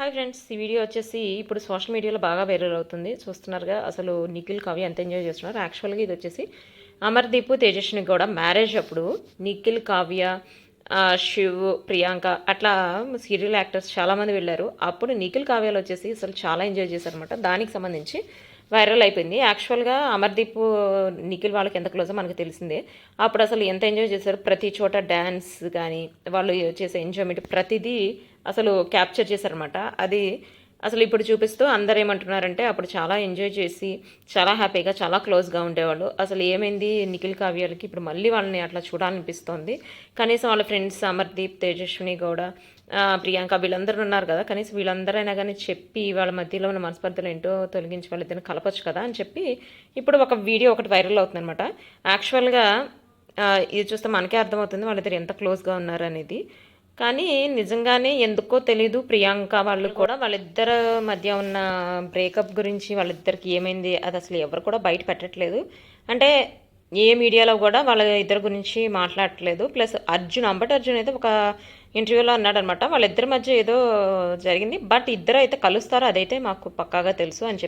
Hi friends ఈ video వచ్చేసి ఇప్పుడు సోషల్ మీడియాలో బాగా వైరల్ అవుతుంది. చూస్తున్నారుగా అసలు నిఖిల్ కవి ఎంత ఎంజాయ్ చేస్తున్నారు? యాక్చువల్గా ఇది వచ్చేసి అమర్దీప్ తేజస్విని కూడా మ్యారేజ్ అప్పుడు నిఖిల్ కావ్య శివ్ ప్రియాంక అట్లా సీరియల్ యాక్టర్స్ చాలామంది వెళ్ళారు. అప్పుడు నిఖిల్ కావ్యాలు వచ్చేసి అసలు చాలా ఎంజాయ్ చేశారనమాట దానికి సంబంధించి వైరల్ అయిపోయింది. యాక్చువల్గా అమర్దీప్ నిఖిల్ వాళ్ళకి ఎంత క్లోజో మనకు తెలిసిందే. అప్పుడు అసలు ఎంత ఎంజాయ్ చేశారు? ప్రతి చోట డ్యాన్స్ కానీ వాళ్ళు చేసే ఎంజాయ్మెంట్ ప్రతిదీ అసలు క్యాప్చర్ చేశారనమాట అది అసలు ఇప్పుడు చూపిస్తూ అందరు ఏమంటున్నారంటే అప్పుడు చాలా ఎంజాయ్ చేసి చాలా హ్యాపీగా చాలా క్లోజ్గా ఉండేవాళ్ళు. అసలు ఏమైంది నిఖిల్ కావ్యాలకి? ఇప్పుడు మళ్ళీ వాళ్ళని అట్లా చూడాలనిపిస్తోంది. కనీసం వాళ్ళ ఫ్రెండ్స్ అమర్దీప్ తేజస్విని గౌడ ప్రియాంక వీళ్ళందరూ ఉన్నారు కదా కనీసం వీళ్ళందరైనా కానీ చెప్పి వాళ్ళ మధ్యలో ఉన్న మనస్పర్ధలు ఏంటో తొలగించి వాళ్ళిద్దరిని కలపచ్చు కదా అని చెప్పి ఇప్పుడు ఒక వీడియో ఒకటి వైరల్ అవుతుందన్నమాట. యాక్చువల్గా ఇది చూస్తే మనకే అర్థమవుతుంది వాళ్ళిద్దరు ఎంత క్లోజ్గా ఉన్నారు అనేది కానీ నిజంగానే ఎందుకో తెలీదు. ప్రియాంక వాళ్ళు కూడా వాళ్ళిద్దరి మధ్య ఉన్న బ్రేకప్ గురించి వాళ్ళిద్దరికి ఏమైంది అది అసలు ఎవరు కూడా బయట పెట్టట్లేదు. అంటే ఏ మీడియాలో కూడా వాళ్ళ ఇద్దరి గురించి మాట్లాడట్లేదు. ప్లస్ అర్జున్ అంబటి అర్జున్ అయితే ఒక ఇంటర్వ్యూలో అన్నాడనమాట. వాళ్ళిద్దరి మధ్య ఏదో జరిగింది. బట్ ఇద్దరు అయితే కలుస్తారు అదైతే మాకు పక్కాగా తెలుసు అని చెప్పి